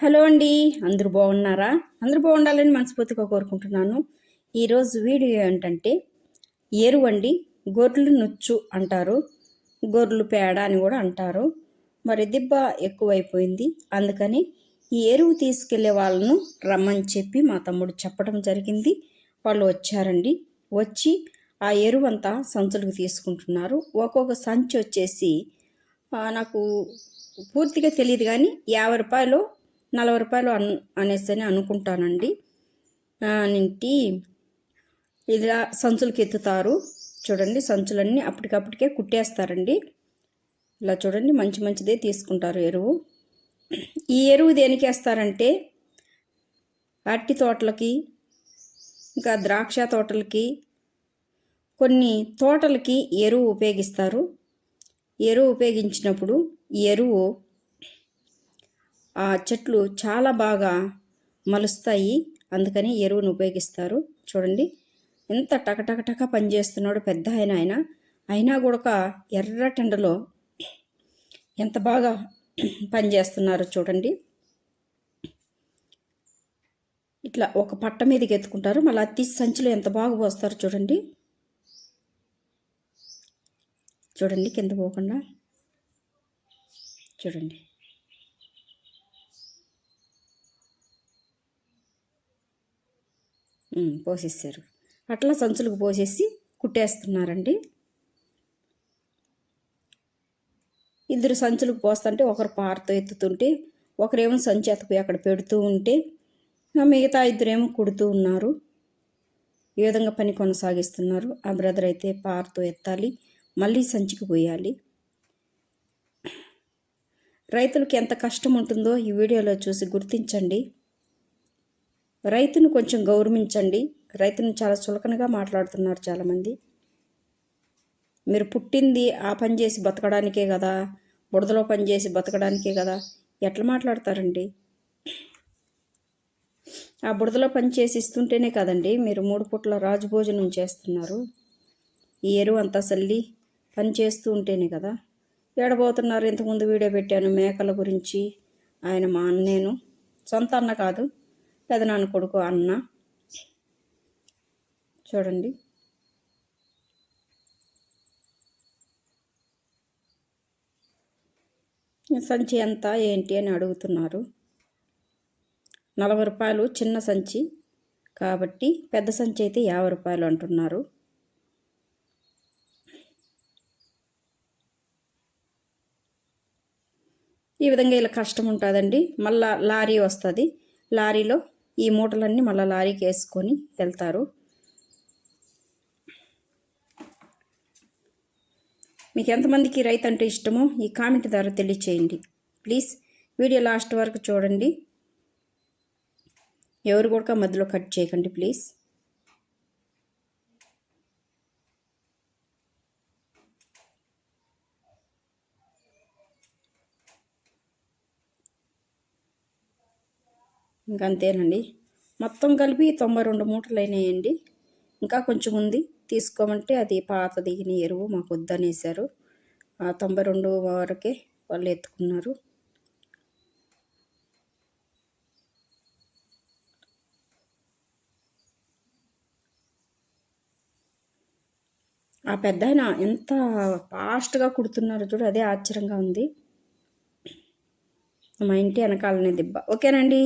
Hello అండి అందరూ బాగున్నారా? అందరూ బాగుండాలని మనస్ఫూర్తిగా కోరుకుంటున్నాను. ఈరోజు వీడియో ఏంటంటే ఎరువు అండి గొర్రెలు నుచ్చు అంటారు. గొర్రెలు పేడ అని కూడా అంటారు. మరి దిబ్బ ఎక్కువైపోయింది. అందుకని ఈ ఎరువు తీసుకెళ్ళే వాళ్ళను రమ్మని చెప్పి మా తమ్ముడు చెప్పడం జరిగింది. వాళ్ళు వచ్చారండి. వచ్చి ఆ ఎరువు అంతా సంచులకు తీసుకుంటున్నారు. ఒక్కొక్క సంచి వచ్చేసి నాకు పూర్తిగా తెలియదు కానీ యాభై రూపాయలు నలభై రూపాయలు అన్ అనేసి అనుకుంటానండి. నింటి ఇలా సంచులకి ఎత్తుతారు. చూడండి సంచులన్నీ అప్పటికప్పటికే కుట్టేస్తారండి. ఇలా చూడండి మంచి మంచిదే తీసుకుంటారు ఎరువు. ఈ ఎరువు దేనికి వేస్తారంటే అరటి తోటలకి ఇంకా ద్రాక్ష తోటలకి కొన్ని తోటలకి ఎరువు ఉపయోగిస్తారు. ఎరువు ఉపయోగించినప్పుడు ఎరువు ఆ చెట్లు చాలా బాగా మలుస్తాయి. అందుకని ఎరువును ఉపయోగిస్తారు. చూడండి. ఎంత టకటకటక పనిచేస్తున్నాడు పెద్ద ఆయన ఆయన. అయినా కూడా ఎర్రటెండలో ఎంత బాగా పనిచేస్తున్నారో చూడండి. ఇట్లా ఒక పట్ట మీదకి ఎత్తుకుంటారు మళ్ళీ అతి సంచిలో ఎంత బాగా పోస్తారు చూడండి. చూడండి కింద పోకుండా. చూడండి. పోసేసారు అట్లా సంచులకు పోసేసి కుట్టేస్తున్నారండి. ఇద్దరు సంచులకు పోస్తుంటే ఒకరు పారతో ఎత్తుతుంటే ఒకరేమో సంచి ఎత్తపోయి అక్కడ పెడుతూ ఉంటే మిగతా ఇద్దరేమో కుడుతూ ఉన్నారు. ఈ విధంగా పని కొనసాగిస్తున్నారు. ఆ బ్రదర్ అయితే పారతో ఎత్తాలి మళ్ళీ సంచికి పోయాలి. రైతులకు ఎంత కష్టం ఉంటుందో ఈ వీడియోలో చూసి గుర్తించండి. రైతును కొంచెం గౌరవించండి. రైతును చాలా చులకనగా మాట్లాడుతున్నారు చాలామంది. మీరు పుట్టింది ఆ పని చేసి బతకడానికే కదా బుడదలో పని చేసి బతకడానికే కదా ఎట్లా మాట్లాడతారండి? ఆ బుడదలో పని చేసి ఇస్తుంటేనే కదండి మీరు మూడు పూట్ల రాజభోజనం చేస్తున్నారు. ఈ ఎరువు అంతా చల్లి పని చేస్తూ ఉంటేనే కదా. ఏడబోతున్నారు ఇంతకుముందు వీడియో పెట్టాను మేకల గురించి. ఆయన మా అన్నేను సొంత అన్న కాదు పెదనాన్న కొడుకు అన్న. చూడండి. సంచి ఎంత ఏంటి అని అడుగుతున్నారు. నలభై రూపాయలు చిన్న సంచి కాబట్టి పెద్ద సంచి అయితే యాభై రూపాయలు అంటున్నారు. ఈ విధంగా ఇలా కష్టం ఉంటుందండి. మళ్ళా లారీ వస్తుంది. లారీలో ఈ మూటలన్నీ మళ్ళీ లారీకి వేసుకొని వెళ్తారు. మీకు ఎంతమందికి రైతు అంటే ఇష్టమో ఈ కామెంట్ ద్వారా తెలియచేయండి. ప్లీజ్ వీడియో లాస్ట్ వరకు చూడండి. ఎవరు కూడా మధ్యలో కట్ చేయకండి ప్లీజ్. ఇంకా అంతేనండి మొత్తం కలిపి తొంభై రెండు మూటలు అయినాయండి ఇంకా కొంచెం ఉంది. తీసుకోమంటే అది పాత దిగిన ఎరువు మాకు వద్దనేసారు. తొంభై రెండు వరకే వాళ్ళు ఎత్తుకున్నారు. ఆ పెద్ద ఆయన ఎంత ఫాస్ట్గా కుడుతున్నారు చూడు అదే ఆశ్చర్యంగా ఉంది. మా ఇంటి వెనకాలనే దిబ్బ. ఓకేనండి.